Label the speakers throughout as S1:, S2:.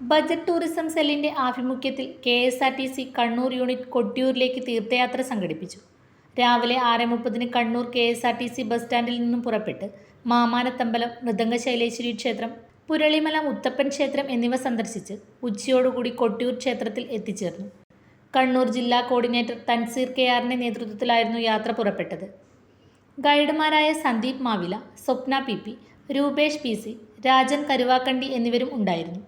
S1: Budget tourism സെല്ലിന്റെ ആഭിമുഖ്യത്തിൽ K S R T C Kannur unit കൊട്ടിയൂരിലേക്ക് തീർത്ഥയാത്ര സംഘടിപ്പിച്ചു. രാവിലെ ആറ് മുപ്പതിന് Kannur K S R T C bus സ്റ്റാൻഡിൽ നിന്നും പുറപ്പെട്ട് മാമാനത്തമ്പലം മൃദംഗശൈലേശ്വരി ക്ഷേത്രം പുരളിമല മുത്തപ്പൻ ക്ഷേത്രം എന്നിവ സന്ദർശിച്ച് ഉച്ചയോടുകൂടി കൊട്ടിയൂർ ക്ഷേത്രത്തിൽ എത്തിച്ചേർന്നു. കണ്ണൂർ ജില്ലാ കോർഡിനേറ്റർ തൻസീർ കെ ആറിന്റെ നേതൃത്വത്തിലായിരുന്നു യാത്ര പുറപ്പെട്ടത്. ഗൈഡുമാരായ Sandeep Mavila Swapna P P Rupesh P C Rajan Karuvakkandi എന്നിവരും ഉണ്ടായിരുന്നു.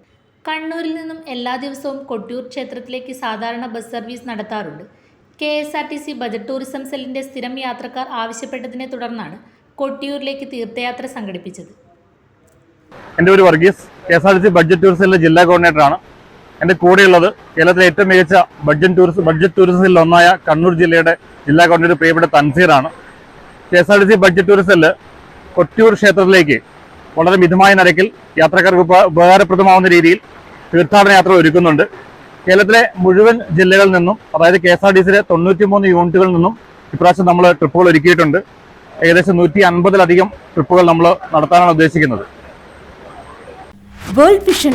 S1: കണ്ണൂരിൽ നിന്നും എല്ലാ ദിവസവും കൊട്ടിയൂർ ക്ഷേത്രത്തിലേക്ക് സാധാരണ ബസ് സർവീസ് നടത്താറുണ്ട്. K S R T C budget tourism സെല്ലിന്റെ സ്ഥിരം യാത്രക്കാർ ആവശ്യപ്പെട്ടതിനെ തുടർന്നാണ് കൊട്ടിയൂരിലേക്ക് തീർത്ഥയാത്ര സംഘടിപ്പിച്ചത്.
S2: എന്റെ ഒരു Varghese. K S R T C budget ടൂറിസത്തിലെ ജില്ലാ കോർഡിനേറ്ററാണ്. എന്റെ കൂടെയുള്ളത് കേരളത്തിലെ ഏറ്റവും മികച്ച ബഡ്ജറ്റ് ടൂറിസം ബഡ്ജറ്റ് ടൂറിസത്തിൽ ഒന്നായ കണ്ണൂർ ജില്ലയുടെ ജില്ലാ കൗൺസിലർ പ്രിയപ്പെട്ട തൻസീറാണ്. K S R T C budget ടൂറിസത്തിൽ Kottiyoor ക്ഷേത്രത്തിലേക്ക് വളരെ മിതമായ നിരക്കിൽ യാത്രക്കാർക്ക് ഉപ ഉപകാരപ്രദമാവുന്ന രീതിയിൽ തീർത്ഥാടന യാത്ര ഒരുക്കുന്നുണ്ട്. കേരളത്തിലെ മുഴുവൻ ജില്ലകളിൽ നിന്നും അതായത് കെ എസ് ആർ ടി സിയിലെ തൊണ്ണൂറ്റിമൂന്ന് യൂണിറ്റുകളിൽ നിന്നും ഇപ്രാവശ്യം നമ്മൾ ട്രിപ്പുകൾ ഒരുക്കിയിട്ടുണ്ട്. ഏകദേശം നൂറ്റി അൻപതിലധികം ട്രിപ്പുകൾ നമ്മൾ നടത്താനാണ് ഉദ്ദേശിക്കുന്നത്.
S3: World vision